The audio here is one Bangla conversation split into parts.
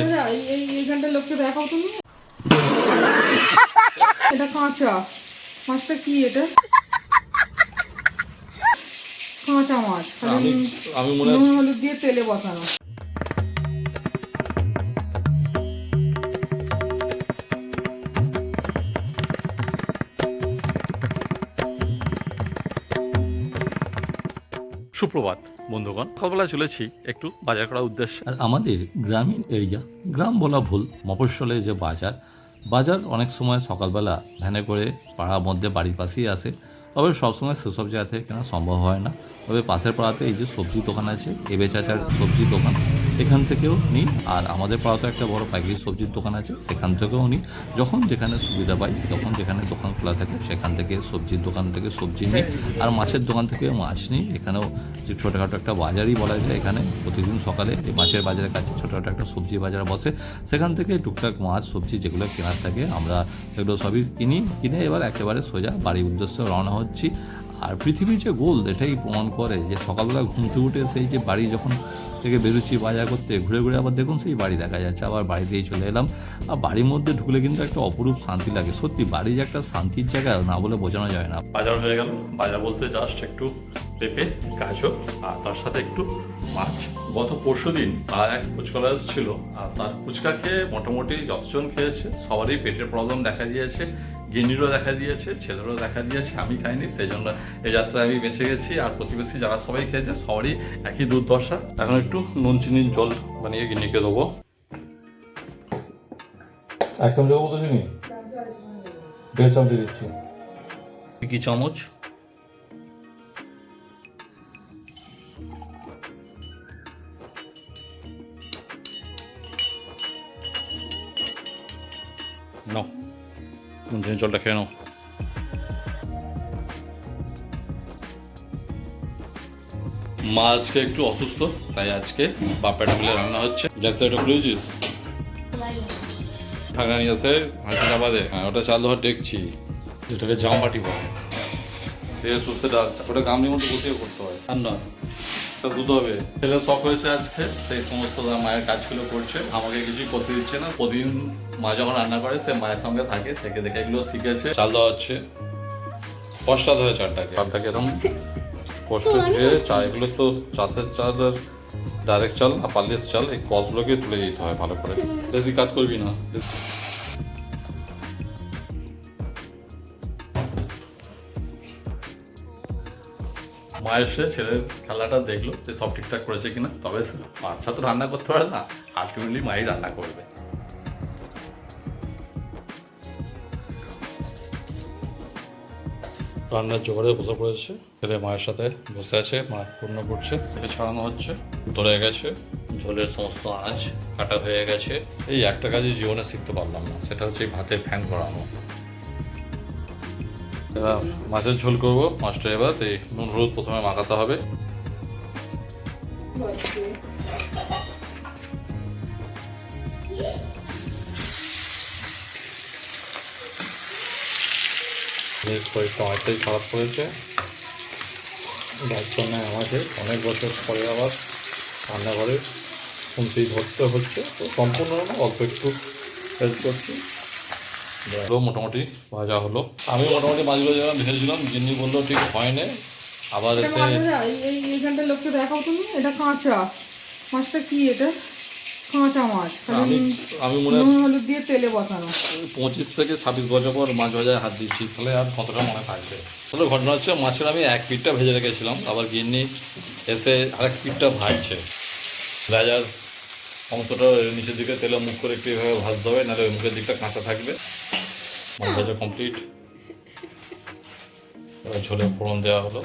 দাদা, এই এই এইখানটা লোককে দেখাও তুমি। এটা কাঁচা। মাছটা কি এটা? কাঁচা মাছ। আমি নুন হলুদ দিয়ে তেলে বসানো। সুপ্রভাত। বন্ধুগণ সকালবেলা চলেছি একটু বাজার করার উদ্দেশ্যে। আর আমাদের গ্রামীণ এরিয়া, গ্রাম বলা ভুল, মফস্বলে যে বাজার বাজার অনেক সময় সকালবেলা ভ্যানে করে পাড়ার মধ্যে বাড়ির পাশেই আসে তবে সবসময় সেসব জায়গা থেকে কেনা সম্ভব হয় না। তবে পাশের পাড়াতে এই যে সবজি দোকান আছে, এ বেচাচার সবজি দোকান এখান থেকেও নিই আর আমাদের পাড়াতে একটা বড় পাইকারি সবজির দোকান আছে, সেখান থেকেও নিই যখন যেখানে সুবিধা পাই যখন যেখানে দোকান খোলা থাকে, সেখান থেকে সবজির দোকান থেকে সবজি নিই আর মাছের দোকান থেকে মাছ নিই এখানেও যে ছোটোখাটো একটা বাজারই বলা যায় এখানে। প্রতিদিন সকালে এই মাছের বাজারের কাছে ছোটোখাটো একটা সবজি বাজার বসে। সেখান থেকে টুকটাক মাছ, সবজি যেগুলো কেনার থাকে, আমরা সেগুলো সবই কিনি। কিনে এবার একেবারে সোজা বাড়ির উদ্দেশ্যে রওনা হচ্ছি। আর পৃথিবীর যে গোল, এটাই প্রমাণ করে যে সকালবেলা ঘুমতে উঠে সেই যে বাড়ি যখন থেকে বেরোচ্ছি বাজার করতে, ঘুরে ঘুরে আবার দেখুন সেই বাড়ি দেখা যাচ্ছে, আবার বাড়িতেই চলে এলাম। আর বাড়ির মধ্যে ঢুকলে কিন্তু একটা অপরূপ শান্তি লাগে। সত্যি, বাড়ি যে একটা শান্তির জায়গা না বলে বোঝানো যায় না। বাজার হয়ে গেল। বাজার বলতে জাস্ট একটু পেঁপে গাজর আর তার সাথে একটু মাছ। গত পরশু দিন এক ফুচকা ছিল, আর তার ফুচকা খেয়ে মোটামুটি যতজন খেয়েছে, সবারই পেটের প্রবলেম দেখা দিয়েছে। গিন্নিরও দেখা দিয়েছে, ছেলেরও দেখা দিয়েছে, আমি খাইনি সেই জন্য এই যাত্রায় আমি বেঁচে গেছি আর প্রতিবেশী যারা সবাই খেয়েছে, সবারই একই দুর্দশা। এখন একটু নুন চিনির জল বানিয়ে গিন্নিকে দেবো। এক চামচ দেবো তো চিনি? দেড় চামচ দিচ্ছি। কি চামচ? চিনি জলটা খেয়ে নাও মা আজকে একটু অসুস্থ, তাই আজকে বাপেটা মিলে রান্না হচ্ছে। গ্যাসে ওটা খুলেছিস ঢাকা নিয়ে হাঁটি চাপাতে হ্যাঁ ওটা চাল ধর দেখছি। যেটাকে জাম বাটি বলে। সে সুস্থ ডাল ওটা গামলির মধ্যে বসিয়ে করতে হয়। আর না তা দুধ হবে। ছেলে শখ হয়েছে আজকে সেই সমস্ত মায়ের কাজগুলো করছে। আমাকে কিছুই করতে দিচ্ছে না। প্রতিদিন মা যখন রান্না করে সে মায়ের সঙ্গে থাকে থেকে দেখে এগুলো শিখেছে। চাল দেওয়া হচ্ছে। কষ্টাদ হয়ে চালটাকে। চালটাকে এরকম কষ্ট দিয়ে চা এগুলো তো চাষের চাল আর ডাইরেক্ট চাল আর পালিশ চাল এই কসগুলোকে তুলে দিতে হয় ভালো করে। বেশি কাজ করবি না। মা এসে ছেলের খেলাটা দেখল যে সব ঠিকঠাক করেছে কিনা। তবে বাচ্চা তো রান্না করতে পারে না আলটিমেটলি মাই রান্না করবে। রান্নার জোগাড়ে বসে পড়েছে, ছেলে মায়ের সাথে বসে আছে, মা পূর্ণ করছে থেকে ছড়ানো হচ্ছে, ধরে গেছে, ঝোলের সমস্ত আঁচ কাটা হয়ে গেছে। এই একটা কাজই জীবনে শিখতে পারলাম না, সেটা হচ্ছে ভাতের ফ্যান করানো মাছের ঝোল করব। মাছটা এবার এই নুন হলুদ প্রথমে মাখাতে হবে। অনেকটাই খারাপ করেছে যার জন্য আমাকে অনেক বছর পরে আবার রান্নাঘরে শুনতেই ধরতে হচ্ছে। তো সম্পূর্ণ অল্প একটু হেল্প করছি। হলো মোটামুটি ভাজা হলো। আমি মোটামুটি মাছগুলো যেমন ভেজেছিলাম জিন্নি বলল ঠিক হয় হয়নি। আবার এই এইখানটা লোককে দেখাও তুমি এটা কাঁচা। মাছটা কি এটা? কাঁচা মাছ আমি আমি মনে হয় হলুদ দিয়ে তেলে বসানো। পঁচিশ থেকে ছাব্বিশ বছর পর মাছ ভাজায় হাত দিচ্ছি তাহলে আর কতটা মনে থাকবে? তাহলে ঘটনা হচ্ছে মাছের আমি এক পিঠটা ভেজে রেখেছিলাম আবার গিন্নি এসে আরেক পিঠটা ভাজছে। ভাজার অংশটা নিচের দিকে তেলে মুখ করে একটু এভাবে ভাজতে হবে নাহলে ওই মুখের দিকটা কাঁচা থাকবে। মাছ ভাজা কমপ্লিট ঝোলে ফোড়ন দেওয়া হলো।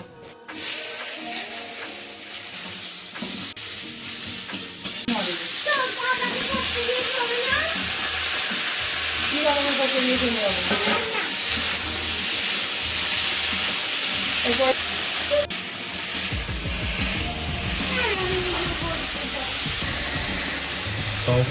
তাও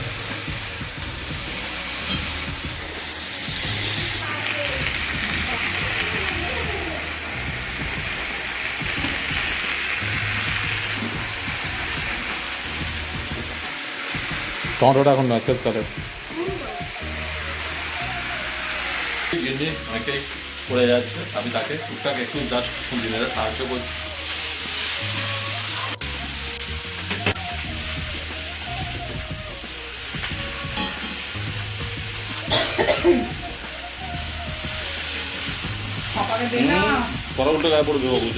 টমেটোটা এখন নয় তেজপাতা গেঞ্জি অনেকেই পড়ে যাচ্ছে। আমি তাকে টুকটাক একটু জাস্ট ফুল দিনে সাহায্য করছি। পড়বে বাবু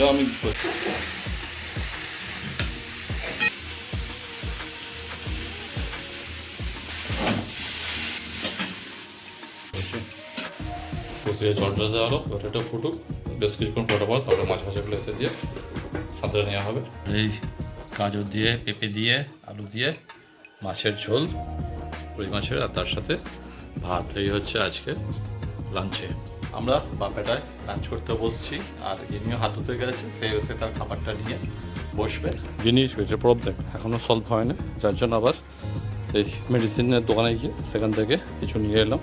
যা আমি কষিয়ে জলটা দেওয়া হলো এটা ফুটুক বেশ কিছুক্ষণ ফোটা পর তারপরে মাছ ভাজাগুলো এতে দিয়ে সাঁতরে নেওয়া হবে। এই গাজর দিয়ে পেঁপে দিয়ে আলু দিয়ে মাছের ঝোল রুই মাছের আর তার সাথে ভাত। এই হচ্ছে আজকে লাঞ্চে আমরা বাপেটায় লাঞ্চ করতে বসছি আর ইনিও হাত ধুতে গেছে সে এসে তার খাবারটা নিয়ে বসবে। জিনিস হয়েছে প্রবলেম এখনও সলভ হয় না যার জন্য আবার এই মেডিসিনের দোকানে গিয়ে সেখান থেকে কিছু নিয়ে এলাম।